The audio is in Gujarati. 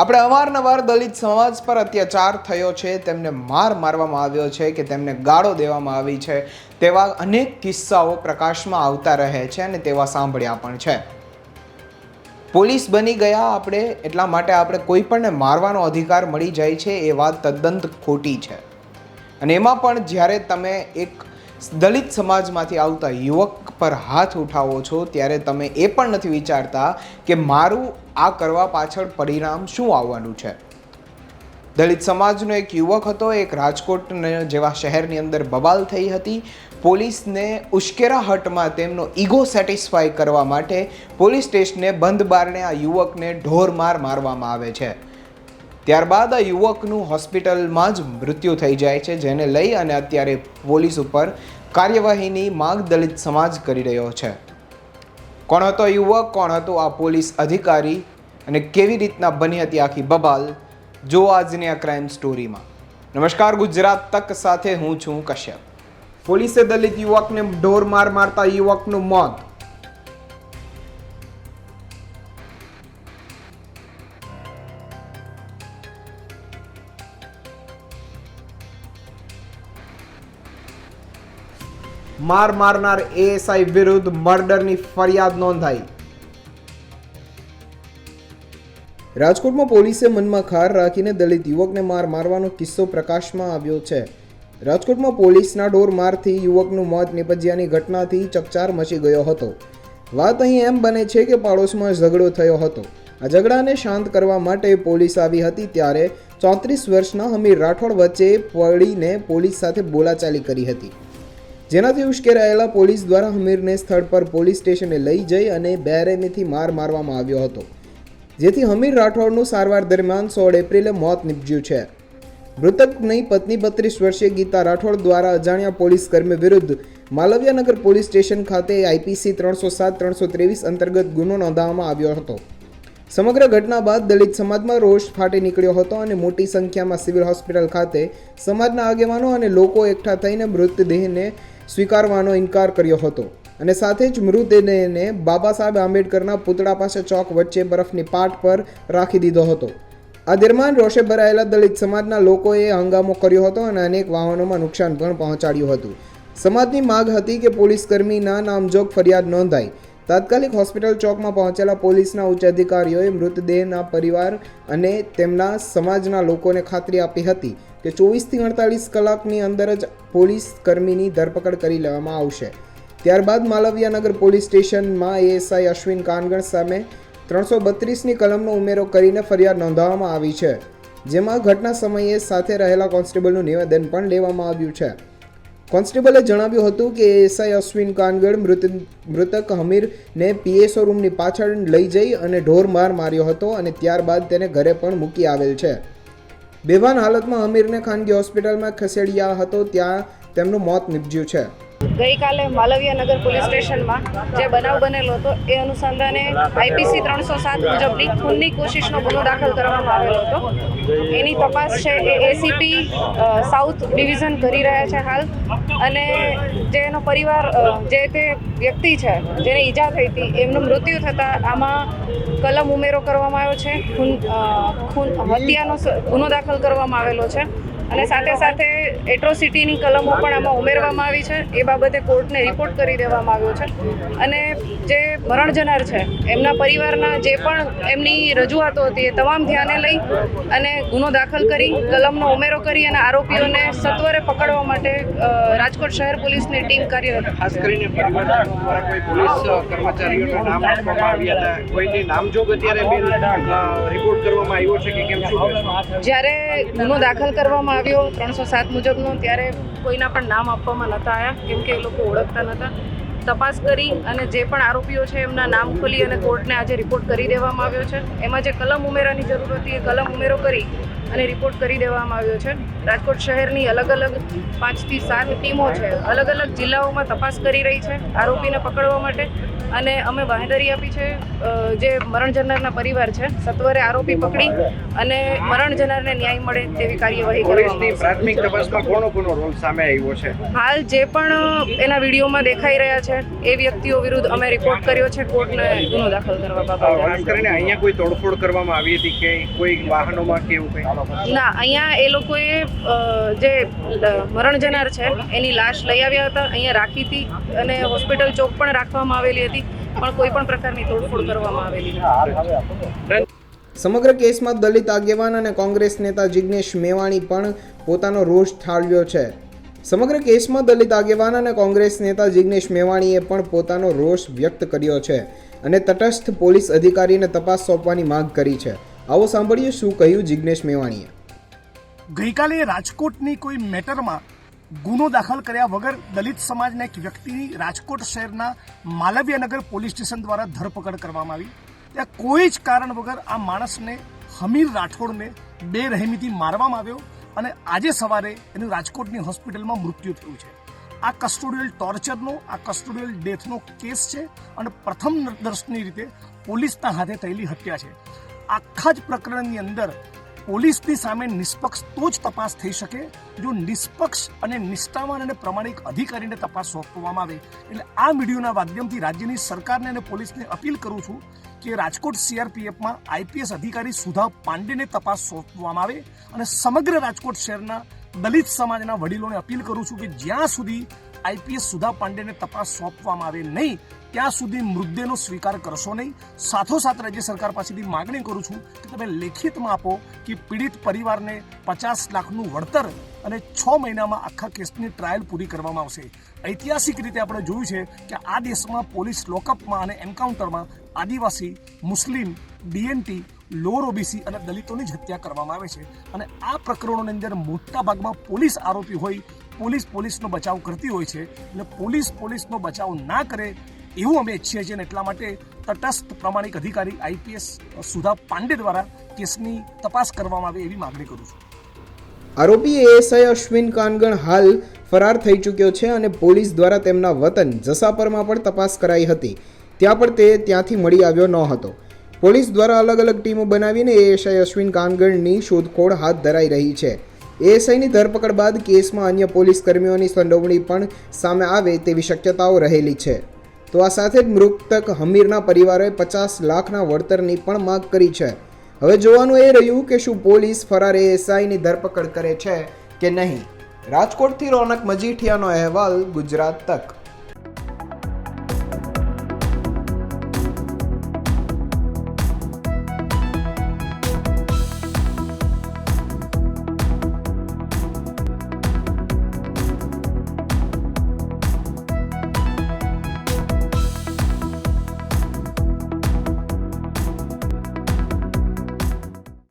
આપણે અવારનવાર દલિત સમાજ પર અત્યાચાર થયો છે, તેમને માર મારવામાં આવ્યો છે કે તેમને ગાળો દેવામાં આવી છે. તેવા અનેક કિસ્સાઓ પ્રકાશમાં આવતા રહે છે અને તેવા સાંભળ્યા પણ છે. પોલીસ બની ગયા આપણે, એટલા માટે આપણે કોઈ પણને મારવાનો અધિકાર મળી જાય છે એ વાત તદ્દન ખોટી છે. અને એમાં પણ જ્યારે તમે એક દલિત સમાજમાંથી આવતા યુવક પર હાથ ઉઠાવો છો, ત્યારે તમે એ પણ નથી વિચારતા કે મારું આ કરવા પાછળ પરિણામ શું આવવાનું છે? દલિત સમાજનો એક યુવક હતો, એક રાજકોટ જેવા શહેરની અંદર બબાલ થઈ હતી. પોલીસને ઉશ્કેરાહટમાં તેમનો ઈગો સેટિસ્ફાય કરવા માટે પોલીસ સ્ટેશને બંધ બારણે આ યુવકને ઢોર માર મારવામાં આવે છે. ત્યારબાદ આ યુવકનું હોસ્પિટલમાં જ મૃત્યુ થઈ જાય છે, જેને લઈ અને અત્યારે પોલીસ ઉપર કાર્યવાહીની માંગ દલિત સમાજ કરી રહ્યો છે. કોણ હતો યુવક, કોણ હતો આ પોલીસ અધિકારી અને કેવી રીતના બની હતી આખી બબાલ જો આજની આ ક્રાઇમ સ્ટોરીમાં નમસ્કાર, ગુજરાત તક સાથે હું છું કશ્યપ. પોલીસે દલિત યુવકને ઢોર માર મારતા યુવકનું મોત. માર મારનાર એએસઆઈ વિરુદ્ધ મર્ડરની ફરિયાદ નોંધાઈ. રાજકોટમાં પોલીસે મનમાં ખાર રાખીને દલિત યુવકને માર મારવાનો કિસ્સો પ્રકાશમાં આવ્યો છે. રાજકોટમાં પોલીસના ઢોર મારથી યુવકનું મોત નિપજ્યાની ઘટનાથી ચકચાર મચી ગયો હતો. વાત અહીં એમ બને છે કે પાડોશમાં ઝઘડો થયો હતો. આ ઝઘડાને શાંત કરવા માટે પોલીસ આવી હતી ત્યારે ચોત્રીસ વર્ષના હમીર રાઠોડ વચ્ચે પડીને પોલીસ સાથે બોલાચાલી કરી હતી. જેનાથી ઉશ્કેરાયેલા પોલીસ દ્વારા હમીરને સ્થળ પર પોલીસ સ્ટેશને લઈ જઈ અને બેરેમીથી માર મારવામાં આવ્યો હતો, જેથી હમીર રાઠોડનું સારવાર દરમિયાન સોળ એપ્રિલે મોત નીપજ્યું છે. મૃતકની પત્ની બત્રીસ વર્ષીય ગીતા રાઠોડ દ્વારા અજાણ્યા પોલીસ કર્મી વિરુદ્ધ માલવ્યાનગર પોલીસ સ્ટેશન ખાતે આઈપીસી ત્રણસો સાત ત્રણસો ત્રેવીસ અંતર્ગત ગુનો નોંધાવવામાં આવ્યો હતો. સમગ્ર ઘટના બાદ દલિત સમાજમાં રોષ ફાટી નીકળ્યો હતો અને મોટી સંખ્યામાં સિવિલ હોસ્પિટલ ખાતે સમાજના આગેવાનો અને લોકો એકઠા થઈને મૃતદેહને સ્વીકારવાનો ઇનકાર કર્યો હતો. અને સાથે જ મૃતદેહને બાબા સાહેબ આંબેડકરના પુતળા પાસે ચોક વચ્ચે બરફની પાટ પર રાખી દીધો હતો. આ દરમિયાન રોષે ભરાયેલા દલિત સમાજના લોકોએ હંગામો કર્યો હતો અને અનેક વાહનોમાં નુકસાન પણ પહોંચાડ્યું હતું. સમાજની માગ હતી કે પોલીસકર્મીના નામજોગ ફરિયાદ નોંધાય. તાત્કાલિક હોસ્પિટલ ચોકમાં પહોંચેલા પોલીસના ઉચ્ચ અધિકારીઓએ મૃતદેહના પરિવાર અને તેમના સમાજના લોકોને ખાતરી આપી હતી કે ચોવીસથી અડતાલીસ કલાકની અંદર જ પોલીસ કર્મીની ધરપકડ કરી લેવામાં આવશે. ત્યારબાદ માલવ્યાનગર પોલીસ સ્ટેશનમાં એએસઆઈ અશ્વિન કાનગણ સામે ત્રણસો બત્રીસની કલમનો ઉમેરો કરીને ફરિયાદ નોંધાવવામાં આવી છે, જેમાં ઘટના સમયે સાથે રહેલા કોન્સ્ટેબલનું નિવેદન પણ લેવામાં આવ્યું છે. કોન્સ્ટેબલે જણાવ્યું હતું કે એસઆઈ અશ્વિન કાનગડ મૃત મૃતક હમીરને પીએસઓ રૂમની પાછળ લઈ જઈ અને ઢોર માર માર્યો હતો અને ત્યારબાદ તેને ઘરે પણ મૂકી આવેલ છે. બેભાન હાલતમાં હમીરને ખાનગી હોસ્પિટલમાં ખસેડ્યા હતો, ત્યાં તેમનું મોત નિપજ્યું છે. ગઈકાલે માલવીયા નગર પોલીસ સ્ટેશનમાં જે બનાવ બનેલો હતો, એ અનુસંધાને આઈપીસી ત્રણસો સાત મુજબની ખૂનની કોશિશનો ગુનો દાખલ કરવામાં આવેલો હતો. એની તપાસ છે એ એસીપી સાઉથ ડિવિઝન કરી રહ્યા છે હાલ. અને જે એનો પરિવાર જે તે વ્યક્તિ છે, જેને ઈજા થઈ હતી, એમનું મૃત્યુ થતાં આમાં કલમ ઉમેરો કરવામાં આવ્યો છે. ખૂન ખૂન, હત્યાનો ગુનો દાખલ કરવામાં આવેલો છે. અને સાથે સાથે એટ્રોસિટીની કલમો પણ આમાં ઉમેરવામાં આવી છે. એ બાબતે કોર્ટને રિપોર્ટ કરી દેવામાં આવ્યો છે. અને જે મરણ જનાર છે એમના પરિવારના જે પણ એમની રજૂઆતો હતી એ તમામ ધ્યાને લઈ અને ગુનો દાખલ કરી કલમનો ઉમેરો કરી અને આરોપીઓને સત્વરે પકડવા માટે રાજકોટ શહેર પોલીસની ટીમ કાર્યરત ખાસ કરીને પરિવારના દ્વારા કોઈ પોલીસ કર્મચારીઓના નામ આપવામાં આવ્યા હતા. કોઈની નામજોગ અત્યારે રિપોર્ટ કરવામાં આવ્યો છે કે કેમ શું જ્યારે ગુનો દાખલ કરવામાં આવ્યો ત્રણસો સાત મુજબનો, ત્યારે કોઈના પણ નામ આપવામાં નહોતા આવ્યા કેમ કે એ લોકો ઓળખતા નહોતા તપાસ કરી અને જે પણ આરોપીઓ છે એમના નામ ખોલી અને કોર્ટને આજે રિપોર્ટ કરી દેવામાં આવ્યો છે. એમાં જે કલમ ઉમેરાની જરૂર હતી એ કલમ ઉમેરો કરી અને રિપોર્ટ કરી દેવામાં આવ્યો છે. રાજકોટ શહેરની અલગ અલગ પાંચથી સાત ટીમો છે. અલગ અલગ જિલ્લાઓમાં તપાસ કરી રહી છે આરોપીને પકડવા માટે. અને અમે બાંહેધરી આપી છે જે મરણ જનારના પરિવાર છે સત્વરે આરોપી પકડી અને મરણ જનારને ન્યાય મળે તેવી કાર્યવાહી પોલીસની પ્રાથમિક તપાસમાં કોનો કોનો રોલ સામે આવ્યો છે? હાલ જે પણ એના વિડીયોમાં દેખાઈ રહ્યા છે એ વ્યક્તિઓ વિરુદ્ધ અમે રિપોર્ટ કર્યો છે કોર્ટને ગુનો દાખલ કરવા ખાસ કરીને અહીંયા કોઈ તોડફોડ કરવામાં આવી હતી કે કોઈ વાહનોમાં કે એવું કંઈ? ના, અહીંયા એ લોકોએ જે મરણ જનાર છે, એની લાશ લઈ આવ્યા હતા. અહીંયા રાખી હતી અને હોસ્પિટલ ચોક પણ રાખવામાં આવેલી હતી, પણ કોઈ પણ પ્રકારની તોડફોડ કરવામાં આવેલી સમગ્ર કેસમાં દલિત આગેવાન અને કોંગ્રેસ નેતા જિગ્નેશ મેવાણી પણ પોતાનો રોષ ઠાલવ્યો છે. સમગ્ર કેસમાં દલિત આગેવાન અને કોંગ્રેસ નેતા જિગ્નેશ મેવાણીએ પણ પોતાનો રોષ વ્યક્ત કર્યો છે અને તટસ્થ પોલીસ અધિકારીને તપાસ સોંપવાની માંગ કરી છે. આવો સાંભળીએ શું કહ્યું જિગ્નેશ મેવાણીએ. ગઈકાલે રાજકોટની કોઈ મેટરમાં ગુનો દાખલ કર્યા વગર દલિત સમાજના એક વ્યક્તિની રાજકોટ શહેરના માલવ્યનગર પોલીસ સ્ટેશન દ્વારા ધરપકડ કરવામાં આવી. ત્યાં કોઈ જ કારણ વગર આ માણસને હમીર રાઠોડને બે રહેમીથી મારવામાં આવ્યો અને આજે સવારે એનું રાજકોટની હોસ્પિટલમાં મૃત્યુ થયું છે. આ કસ્ટોડિયલ ટોર્ચરનો, આ કસ્ટોડિયલ ડેથનો કેસ છે અને પ્રથમ દર્શની રીતે પોલીસના હાથે થયેલી હત્યા છે. આખા જ પ્રકરણની અંદર પોલીસની સામે નિષ્પક્ષ તો જ તપાસ થઈ શકે. જો નિષ્પક્ષ અને નિષ્ઠાવાન અને પ્રમાણિક અધિકારીને તપાસ સોંપવામાં આવે, એટલે આ વિડીયોના માધ્યમથી રાજ્યની સરકારને અને પોલીસને અપીલ કરું છું કે રાજકોટ સીઆરપીએફમાં આઈપીએસ અધિકારી સુધા પાંડેને તપાસ સોંપવામાં આવે અને સમગ્ર રાજકોટ શહેરના દલિત સમાજના વડીલોને અપીલ કરું છું કે જ્યાં સુધી આઈપીએસ સુધા પાંડેને તપાસ સોંપવામાં આવે નહીં ત્યાં સુધી મૃતદેહનો સ્વીકાર કરશો નહીં. સાથોસાથ રાજ્ય સરકાર પાસેથી માગણી કરું છું કે તમે લેખિતમાં આપો કે પીડિત પરિવારને પચાસ લાખનું વળતર અને છ મહિનામાં આખા કેસની ટ્રાયલ પૂરી કરવામાં આવશે. ઐતિહાસિક રીતે આપણે જોયું છે કે આ દેશમાં પોલીસ લોકઅપમાં અને એન્કાઉન્ટરમાં આદિવાસી, મુસ્લિમ, ડીએનટી લોર ઓબીસી અને દલિતોની જ હત્યા કરવામાં આવે છે. અને આ પ્રકરણોની અંદર મોટા ભાગમાં પોલીસ આરોપી હોય, પોલીસ પોલીસનો બચાવ કરતી હોય છે. એટલે પોલીસ પોલીસનો બચાવ ના કરે એવું અમે ઈચ્છીએ છીએ અને એટલા માટે તટસ્થ પ્રમાણિક અધિકારી આઈપીએસ સુધા પાંડે દ્વારા કેસની તપાસ કરવામાં આવે એવી માગણી કરું છું. આરોપી એએસઆઈ અશ્વિન કાનગણ હાલ ફરાર થઈ ચૂક્યો છે અને પોલીસ દ્વારા તેમના વતન જસાપરમાં પણ તપાસ કરાઈ હતી. ત્યાં પણ તે ત્યાંથી મળી આવ્યો ન હતો. પોલીસ દ્વારા અલગ અલગ ટીમો બનાવીને એએસઆઈ અશ્વિન કાનગણની શોધખોળ હાથ ધરાઈ રહી છે. એએસઆઈની ધરપકડ બાદ કેસમાં અન્ય પોલીસ કર્મીઓની સંડોવણી પણ સામે આવે તેવી શક્યતાઓ રહેલી છે. તો આ સાથે જ મૃતક હમીરના પરિવારોએ પચાસ લાખના વળતરની પણ માગ કરી છે. હવે જોવાનું એ રહ્યું કે શું પોલીસ ફરાર એએસઆઈની ધરપકડ કરે છે કે નહીં. રાજકોટથી રોનક મજીઠિયાનો અહેવાલ, ગુજરાત તક.